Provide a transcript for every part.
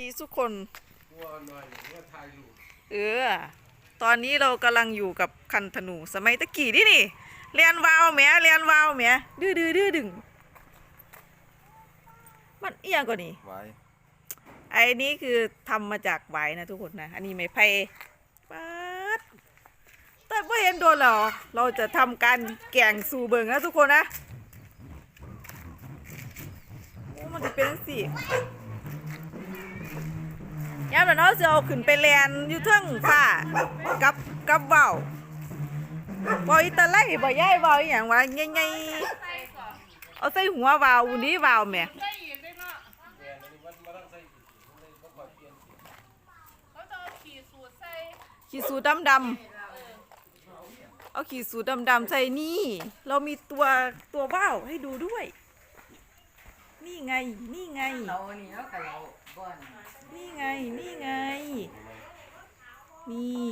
ดีทุกคนกลัวหน่อยว่าถ่ายรูปเออ ตอนนี้เรากำลังอยู่กับคันธนู สมัยตะกี้นี่นี่เรียนวาวแหมเรียนวาวแหมดื้อดื้อดื้อดึง มันเอียงกว่านี่ไว้ไอ้นี้คือทำมาจากไหวนะทุกคนนะ อันนี้ไม้ไผ่ปัดแต่ไม่เห็นโดนหรอเราจะทำการแกงสู่เบิงนะทุกคนนะโอ้มันจะเป็นสิยาม แล้วเนาจะเอาขึ้นไปแลนอยู่เทิงฟ้ากับกับเบาบอยตะไลบ่ย่ายบอยอย่างวะใหญ่ๆเอาใส่หัววาววันนี้วาวแหม่ได้อีกได้เนาะแม่ขี่สูดสูดดำๆเอาขีดสูดดำๆใส่นี่ เรามีตัวตัวว่าวให้ดูด้วย ไง นี่ไง เรานี่เนากับเราบ่อนนี่ไง นี่ไง นี่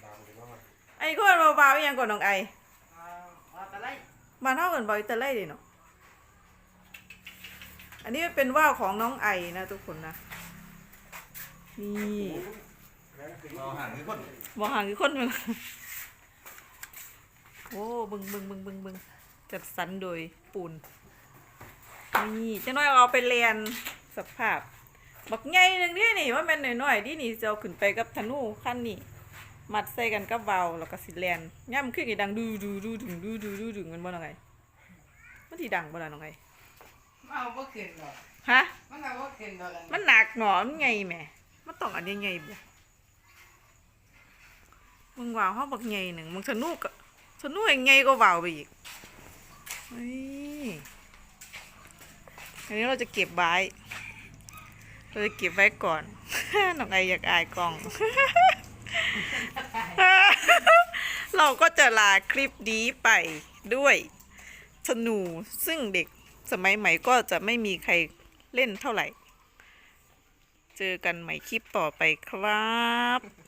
ไปว่ามันไอ้ก็เป็นเบาๆยังก่อนน้องไอเอาเอาตะไลมาเท่ากันบอยตะไลเลยเนาะ อันนี้เป็นว่าวของน้องไอนะทุกคนนะ นี่เราห่างคือคนบอห่างคือคนมึงโอ้บึงบึงบึงบึงบึงจัดสรรโดยปูน นี่เจ้าน้อยเอาไปเรียนสภาพ บักใหญ่หนึ่งนี่นี่ว่าแม่นน้อยๆที่นี่จะเอาขึ้นไปกับธนูขั้นนี่มัดใส่กันกับเบาแล้วก็สิแลนย่ำขึ้นอีดังดูดูดูดึงดูดูดูดึงมันบ่น้องไงมันทีดังบ่ล่ะน้องไงเอาบ่ขึ้นดอกฮะมันเอาบ่ขึ้นดอกอันมันหนักหนอมันไงแหม่มันต้องอันใหญ่ๆบ่มึงว่าวเฮาบักใหญ่หนึ่งมึงธนูก็ธนูยังใหญ่กว่าว่าวไปอีกเฮ้ย อันนี้เราจะเก็บไว้ เราจะเก็บไว้ก่อน น้องไออยากอายกล้อง เราก็จะลาคลิปนี้ไปด้วยธนูซึ่งเด็กสมัยใหม่ก็จะไม่มีใครเล่นเท่าไหร่ เจอกันใหม่คลิปต่อไปครับ